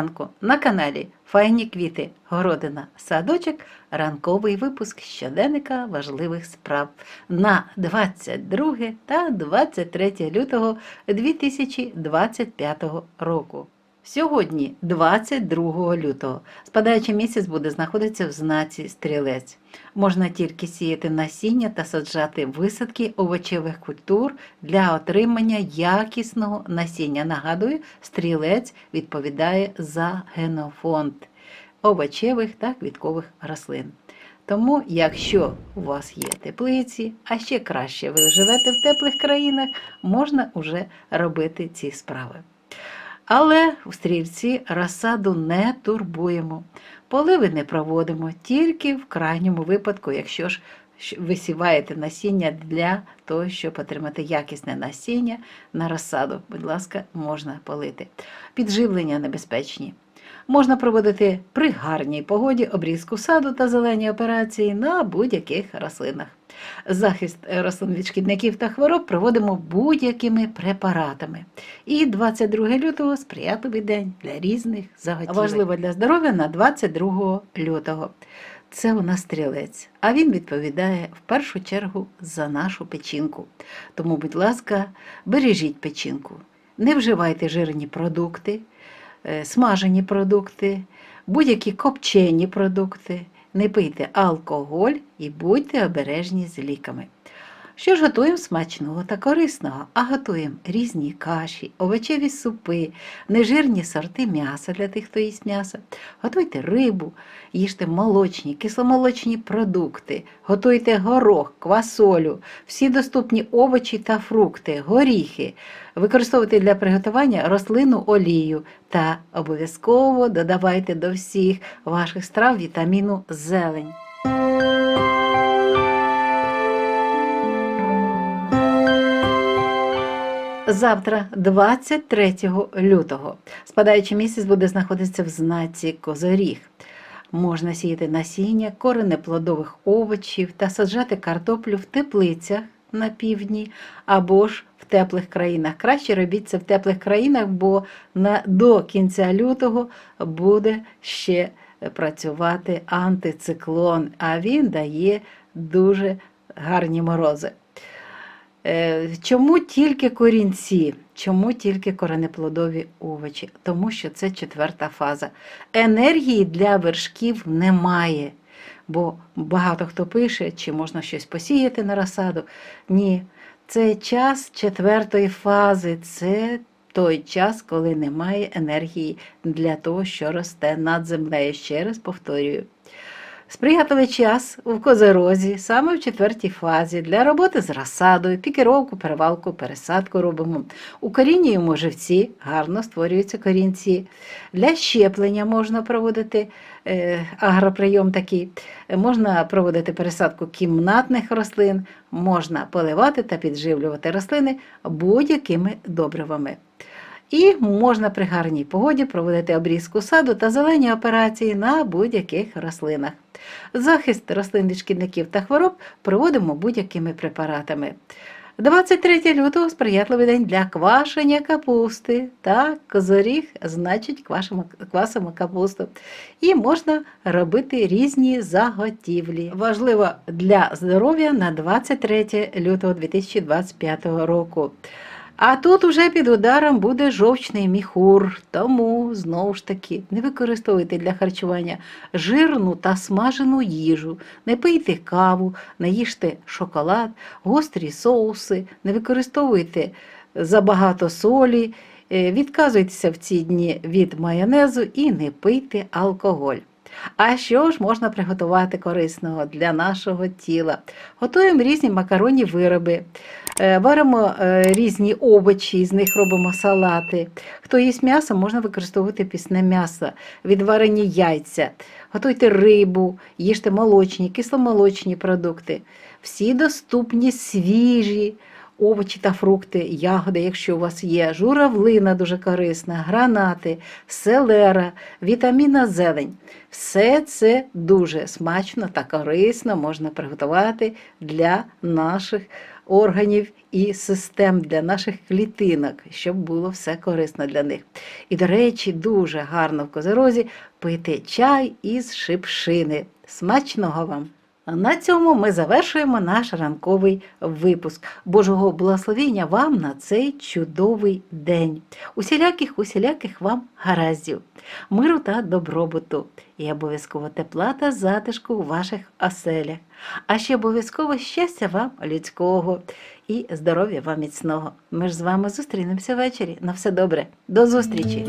ранку. На каналі Файні квіти, городина, садочок, ранковий випуск щоденника важливих справ. На 22 та 23 лютого 2025 року. Сьогодні, 22 лютого, спадаючий місяць буде знаходитися в знаці стрілець. Можна тільки сіяти насіння та саджати висадки овочевих культур для отримання якісного насіння. Нагадую, стрілець відповідає за генофонд овочевих та квіткових рослин. Тому, якщо у вас є теплиці, а ще краще ви живете в теплих країнах, можна вже робити ці справи. Але в стрільці розсаду не турбуємо, поливи не проводимо, тільки в крайньому випадку, якщо ж висіваєте насіння для того, щоб отримати якісне насіння на розсаду. Будь ласка, можна полити. Підживлення небезпечні. Можна проводити при гарній погоді обрізку саду та зелені операції на будь-яких рослинах. Захист рослин від шкідників та хвороб проводимо будь-якими препаратами. І 22 лютого сприятливий день для різних заготівель. Важливо для здоров'я на 22 лютого. Це у нас стрілець, а він відповідає в першу чергу за нашу печінку. Тому, будь ласка, бережіть печінку, не вживайте жирні продукти, е, смажені продукти, будь-які копчені продукти, не пийте алкоголь і будьте обережні з ліками. Що ж готуємо смачного та корисного, а готуємо різні каші, овочеві супи, нежирні сорти м'яса для тих, хто їсть м'ясо. Готуйте рибу, їжте молочні, кисломолочні продукти, готуйте горох, квасолю, всі доступні овочі та фрукти, горіхи. Використовуйте для приготування рослинну олію та обов'язково додавайте до всіх ваших страв вітаміну зелень. Завтра, 23 лютого, спадаючий місяць буде знаходитися в знаці Козоріг. Можна сіяти насіння, коренеплодових овочів та саджати картоплю в теплицях на півдні або ж в теплих країнах. Краще робіть це в теплих країнах, бо на, до кінця лютого буде ще працювати антициклон, а він дає дуже гарні морози. Е, Чому тільки корінці? Чому тільки коренеплодові овочі? Тому що це четверта фаза. Енергії для вершків немає. Бо багато хто пише, чи можна щось посіяти на розсаду. Ні, це час четвертої фази. Це той час, коли немає енергії для того, що росте над землею. Ще раз повторюю. Сприятливий час у козерозі, саме в четвертій фазі, для роботи з розсадою, пікіровку, перевалку, пересадку робимо. У Укорінюємо живці, гарно створюються корінці. Для щеплення можна проводити е, агроприйом такий, можна проводити пересадку кімнатних рослин, можна поливати та підживлювати рослини будь-якими добривами. І можна при гарній погоді проводити обрізку саду та зелені операції на будь-яких рослинах. Захист рослин від шкідників та хвороб проводимо будь-якими препаратами. 23 лютого сприятливий день для квашення капусти. Так, козоріг, значить, квашимо, квасимо капусту. І можна робити різні заготівлі. Важливо для здоров'я на 23 лютого 2025 року. А тут уже під ударом буде жовчний міхур, тому знову ж таки не використовуйте для харчування жирну та смажену їжу, не пийте каву, не їжте шоколад, гострі соуси, не використовуйте забагато солі, е, відказуйтеся в ці дні від майонезу і не пийте алкоголь. А що ж можна приготувати корисного для нашого тіла? Готуємо різні макаронні вироби, варимо е, різні овочі, з них робимо салати. Хто їсть м'ясо, можна використовувати пісне м'ясо, відварені яйця, готуйте рибу, їжте молочні, кисломолочні продукти. Всі доступні свіжі овочі та фрукти, ягоди, якщо у вас є, журавлина дуже корисна, гранати, селера, вітамінна зелень. Все це дуже смачно та корисно можна приготувати для наших органів і систем, для наших клітинок, щоб було все корисно для них. І, до речі, дуже гарно в козорозі пити чай із шипшини. Смачного вам! На цьому ми завершуємо наш ранковий випуск. Божого благословення вам на цей чудовий день. Усіляких, усіляких вам гараздів, миру та добробуту, і обов'язково тепла та затишку у ваших оселях. А ще обов'язково щастя вам людського і здоров'я вам міцного. Ми ж з вами зустрінемося ввечері. На все добре. До зустрічі!